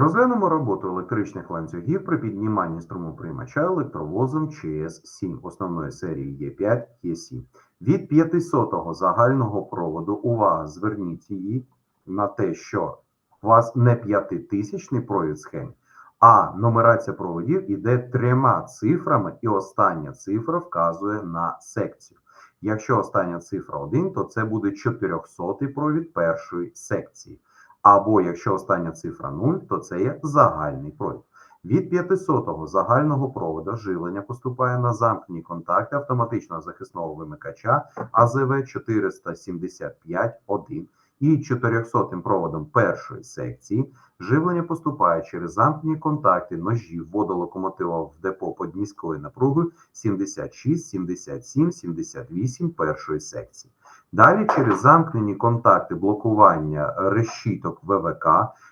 Розглянемо роботу електричних ланцюгів при підніманні струмоприймача електровозом ЧС-7 основної серії Е5, Е7. Від 500-го загального проводу, увага, зверніть її на те, що у вас не 5000 провід схем, а нумерація проводів іде трьома цифрами, і остання цифра вказує на секцію. Якщо остання цифра 1, то це буде 400 провід першої секції. Або якщо остання цифра 0, то це є загальний провід. Від 500-го загального проводу живлення поступає на замкнені контакти автоматичного захисного вимикача АЗВ 475.1 і 400 проводом першої секції живлення поступає через замкнені контакти ножів водолокомотива в депо під низькою напругою 76, 77, 78 першої секції. Далі через замкнені контакти блокування решіток ВВК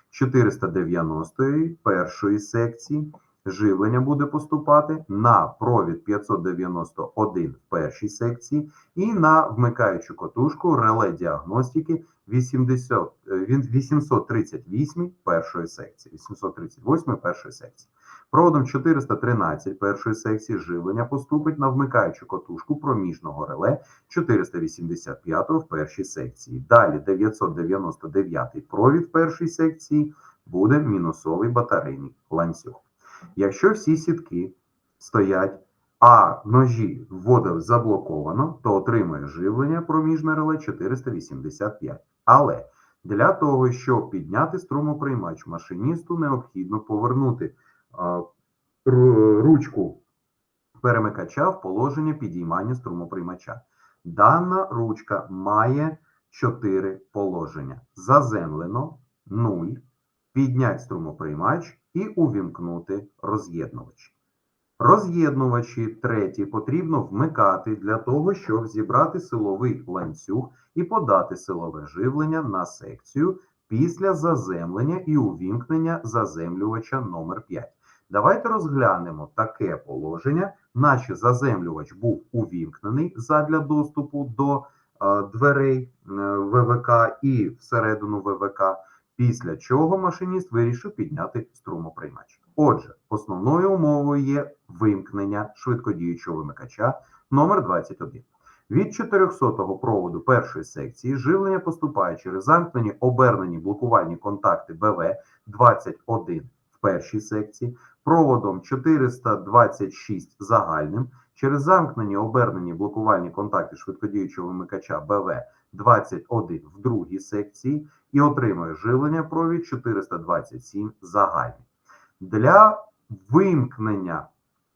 490 першої секції живлення буде поступати на провід 591 в першій секції і на вмикаючу котушку реле діагностики 80, е, 838 першої секції. 838 першої секції. Проводом 413 першої секції живлення поступить на вмикаючу котушку проміжного реле 485 в першій секції. Далі 999 провід першої секції буде мінусовий батарейний ланцюг. Якщо всі сітки стоять, а ножі вводив заблоковано, то отримує живлення проміжне реле 485. Але для того, щоб підняти струмоприймач, машиністу необхідно повернути ручку перемикача в положення підіймання струмоприймача. Дана ручка має 4 положення: заземлено 0, підняти струмоприймач і увімкнути роз'єднувач. Роз'єднувачі треті потрібно вмикати для того, щоб зібрати силовий ланцюг і подати силове живлення на секцію після заземлення і увімкнення заземлювача номер 5. Давайте розглянемо таке положення, наче заземлювач був увімкнений задля доступу до е, дверей е, ВВК і всередину ВВК, після чого машиніст вирішив підняти струмоприймач. Отже, основною умовою є вимкнення швидкодіючого вимикача номер 21. Від 400-го проводу першої секції живлення поступає через замкнені обернені блокувальні контакти БВ 21 в першій секції, проводом 426 загальним через замкнені обернені блокувальні контакти швидкодіючого вимикача БВ 21 в другій секції і отримує живлення провід 427 загальний. Для вимкнення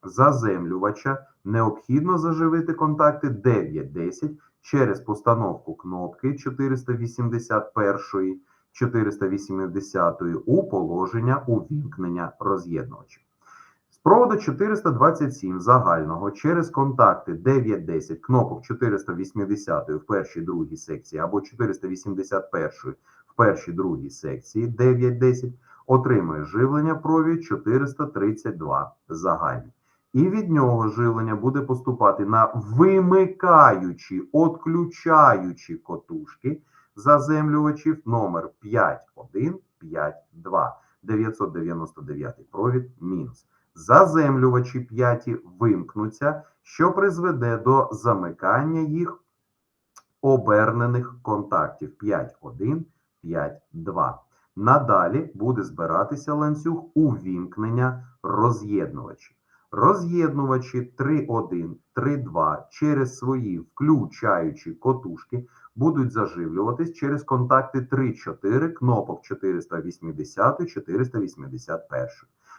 заземлювача необхідно заживити контакти 9-10 через постановку кнопки 481 480 у положення увімкнення роз'єднувача. З проводу 427 загального через контакти 9-10 кнопок 480 в першій другій секції або 481 в першій другій секції 9-10 отримує живлення провід 432 загальний. І від нього живлення буде поступати на вимикаючі, отключаючі котушки заземлювачів номер 5152 999 провід мінус. Заземлювачі 5 вимкнуться, що призведе до замикання їх обернених контактів 5.1, 5.2. Надалі буде збиратися ланцюг увімкнення роз'єднувачів. Роз'єднувачі 3.1, 3.2 через свої включаючі котушки будуть заживлюватись через контакти 3.4 кнопок 480 481.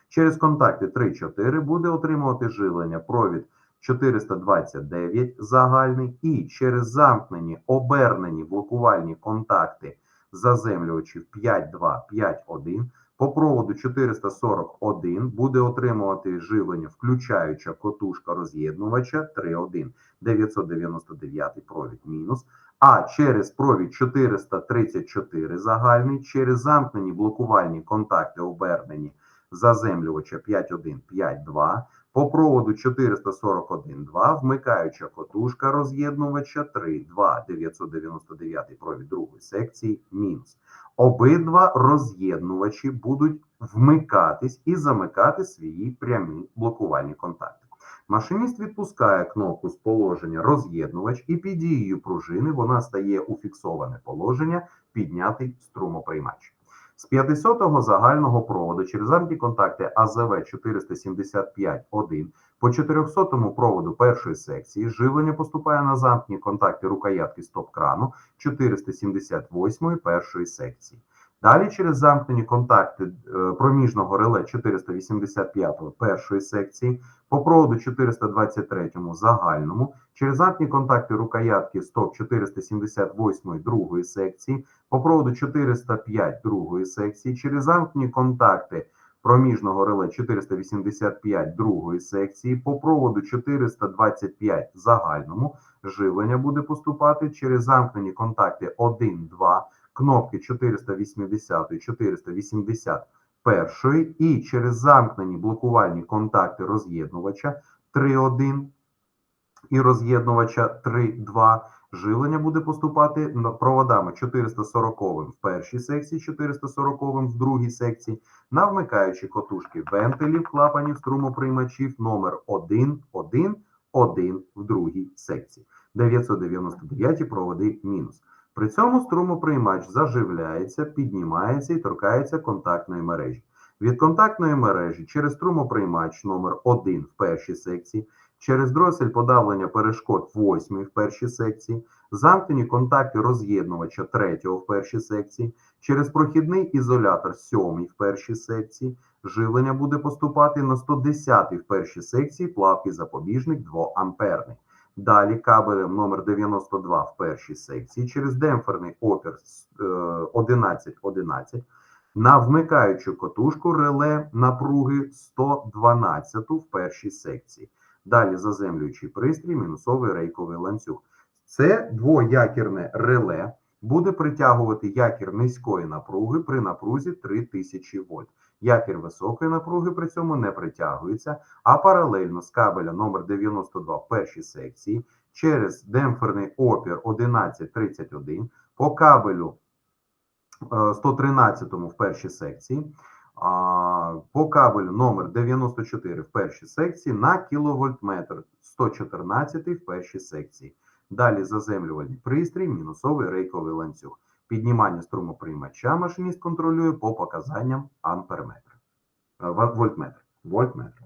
Через контакти 3.4 буде отримувати живлення провід 429 загальний і через замкнені обернені блокувальні контакти заземлювачів 5.2, 5.1 по проводу 441 буде отримувати живлення включаюча котушка роз'єднувача 3.1, 999 провід мінус, а через провід 434 загальний, через замкнені блокувальні контакти обернені заземлювача 5.1, 5.2, по проводу 441.2 вмикаюча котушка роз'єднувача 3.2, 999 провід другої секції мінус. Обидва роз'єднувачі будуть вмикатись і замикати свої прямі блокувальні контакти. Машиніст відпускає кнопку з положення роз'єднувач, і під дією пружини вона стає у фіксоване положення піднятий струмоприймач. З 500-го загального проводу через антиконтакти АЗВ 475.1 по 400-му проводу першої секції живлення поступає на замкні контакти рукоятки стоп-крану 478 першої секції. Далі через замкнені контакти е, проміжного реле 485 першої секції, по проводу 423 загальному, через замкні контакти рукоятки стоп 478 другої секції, по проводу 405 другої секції, через замкнені контакти проміжного реле 485 другої секції, по проводу 425 загальному, живлення буде поступати через замкнені контакти 1, 2, кнопки 480 481 і через замкнені блокувальні контакти роз'єднувача 3.1 і роз'єднувача 3.2 живлення буде поступати проводами 440 в першій секції, 440 в другій секції, на вмикаючі котушки вентилів клапанів струмоприймачів номер 1, 1, 1 в другій секції. 999 проводи мінус. При цьому струмоприймач заживляється, піднімається і торкається контактної мережі. Від контактної мережі через струмоприймач номер 1 в першій секції, через дросель подавлення перешкод 8 в першій секції, замкнені контакти роз'єднувача 3 в першій секції, через прохідний ізолятор 7 в першій секції, живлення буде поступати на 110 в першій секції плавки запобіжник 2 амперний. Далі кабелем номер 92 в першій секції через демпферний опір е, 1111 на вмикаючу котушку реле напруги 112 в першій секції. Далі заземлюючий пристрій, мінусовий рейковий ланцюг. Це двоякірне реле буде притягувати якір низької напруги при напрузі 3000 вольт. Якір високої напруги при цьому не притягується, а паралельно з кабеля номер 92 в першій секції через демпферний опір 1131 по кабелю е, 113 в першій секції, по кабелю номер 94 в першій секції на кіловольтметр 114 в першій секції. Далі заземлювальний пристрій, мінусовий рейковий ланцюг. Піднімання струмоприймача машиніст контролює по показанням амперметра. Е, Вольтметр. Вольтметр.